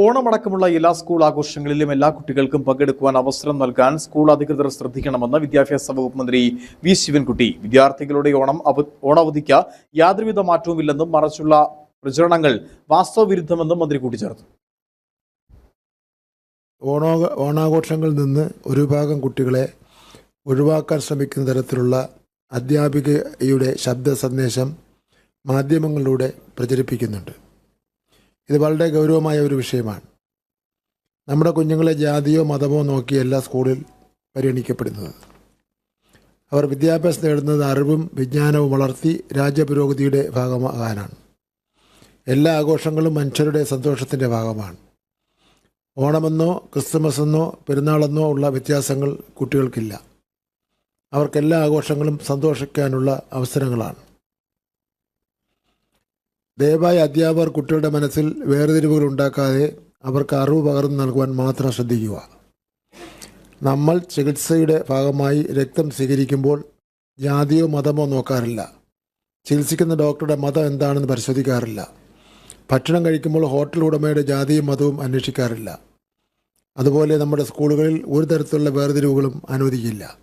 ഓണമടക്കമുള്ള എല്ലാ സ്കൂൾ ആഘോഷങ്ങളിലും എല്ലാ കുട്ടികൾക്കും പങ്കെടുക്കുവാൻ അവസരം നൽകാൻ സ്കൂൾ അധികൃതർ ശ്രദ്ധിക്കണമെന്ന് വിദ്യാഭ്യാസ വകുപ്പ് മന്ത്രി വി. ശിവൻകുട്ടി. വിദ്യാർത്ഥികളുടെ ഓണം ഓണാവധിക്ക് യാതൊരുവിധ മാറ്റവുമില്ലെന്നും മറിച്ചുള്ള പ്രചരണങ്ങൾ വാസ്തവവിരുദ്ധമെന്നും മന്ത്രി കൂട്ടിച്ചേർത്തു. ഓണോ ഓണാഘോഷങ്ങളിൽ നിന്ന് ഒരു വിഭാഗം കുട്ടികളെ ഒഴിവാക്കാൻ ശ്രമിക്കുന്ന തരത്തിലുള്ള അധ്യാപികയുടെ ശബ്ദ സന്ദേശം മാധ്യമങ്ങളിലൂടെ പ്രചരിപ്പിക്കുന്നുണ്ട്. ഇത് വളരെ ഗൗരവമായ ഒരു വിഷയമാണ്. നമ്മുടെ കുഞ്ഞുങ്ങളെ ജാതിയോ മതമോ നോക്കി എല്ലാ സ്കൂളിൽ പരിഗണിക്കപ്പെടുന്നത്. അവർ വിദ്യാഭ്യാസം നേടുന്നത് അറിവും വിജ്ഞാനവും വളർത്തി രാജ്യപുരോഗതിയുടെ ഭാഗമാകാനാണ്. എല്ലാ ആഘോഷങ്ങളും മനുഷ്യരുടെ സന്തോഷത്തിന്റെ ഭാഗമാണ്. ഓണമെന്നോ ക്രിസ്തുമസ് എന്നോ പെരുന്നാളെന്നോ ഉള്ള വ്യത്യാസങ്ങൾ കുട്ടികൾക്കില്ല. അവർക്കെല്ലാ ആഘോഷങ്ങളും സന്തോഷിക്കാനുള്ള അവസരങ്ങളാണ്. ദയവായി അധ്യാപകർ കുട്ടികളുടെ മനസ്സിൽ വേർതിരിവുകൾ ഉണ്ടാക്കാതെ അവർക്ക് അറിവ് പകർന്നു നൽകുവാൻ മാത്രം ശ്രദ്ധിക്കുക. നമ്മൾ ചികിത്സയുടെ ഭാഗമായി രക്തം സ്വീകരിക്കുമ്പോൾ ജാതിയോ മതമോ നോക്കാറില്ല. ചികിത്സിക്കുന്ന ഡോക്ടറുടെ മതം എന്താണെന്ന് പരിശോധിക്കാറില്ല. ഭക്ഷണം കഴിക്കുമ്പോൾ ഹോട്ടൽ ഉടമയുടെ ജാതിയും മതവും അന്വേഷിക്കാറില്ല. അതുപോലെ നമ്മുടെ സ്കൂളുകളിൽ ഒരു തരത്തിലുള്ള വേർതിരിവുകളും അനുവദിക്കില്ല.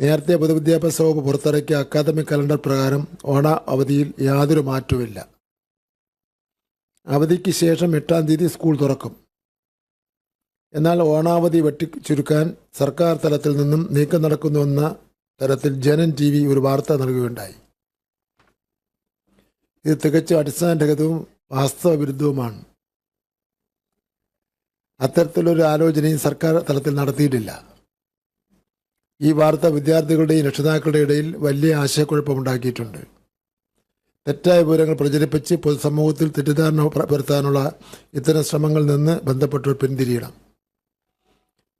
നേരത്തെ പൊതുവിദ്യാഭ്യാസ വകുപ്പ് പുറത്തിറക്കിയ അക്കാദമിക് കലണ്ടർ പ്രകാരം ഓണ അവധിയിൽ യാതൊരു മാറ്റവുമില്ല. അവധിക്ക് ശേഷം എട്ടാം തീയതി സ്കൂൾ തുറക്കും. എന്നാൽ ഓണാവധി വെട്ടി ചുരുക്കാൻ സർക്കാർ തലത്തിൽ നിന്നും നീക്കം നടക്കുന്നുവെന്ന തരത്തിൽ ജനൻ ടി വി ഒരു വാർത്ത നൽകുകയുണ്ടായി. ഇത് തികച്ചും അടിസ്ഥാനരഹിതവും വാസ്തവവിരുദ്ധവുമാണ്. അത്തരത്തിലൊരു ആലോചനയും സർക്കാർ തലത്തിൽ നടത്തിയിട്ടില്ല. ഈ വാർത്ത വിദ്യാർത്ഥികളുടെയും രക്ഷിതാക്കളുടെ ഇടയിൽ വലിയ ആശയക്കുഴപ്പമുണ്ടാക്കിയിട്ടുണ്ട്. തെറ്റായ വിവരങ്ങൾ പ്രചരിപ്പിച്ച് പൊതുസമൂഹത്തിൽ തെറ്റിദ്ധാരണ വരുത്താനുള്ള ഇത്തരം ശ്രമങ്ങളിൽ നിന്ന് ബന്ധപ്പെട്ടവർ പിന്തിരിയണം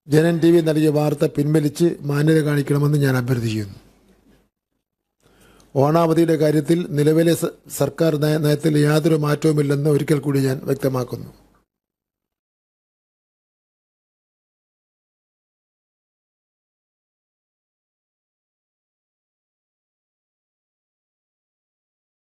ജനൻ ടി വി നൽകിയ വാർത്ത പിൻവലിച്ച് മാന്യത കാണിക്കണമെന്ന് ഞാൻ അഭ്യർത്ഥിക്കുന്നു. ഓണാവധിയുടെ കാര്യത്തിൽ നിലവിലെ സർക്കാർ നയ- നയത്തിൽ യാതൊരു മാറ്റവുമില്ലെന്ന് ഒരിക്കൽ കൂടി ഞാൻ വ്യക്തമാക്കുന്നു.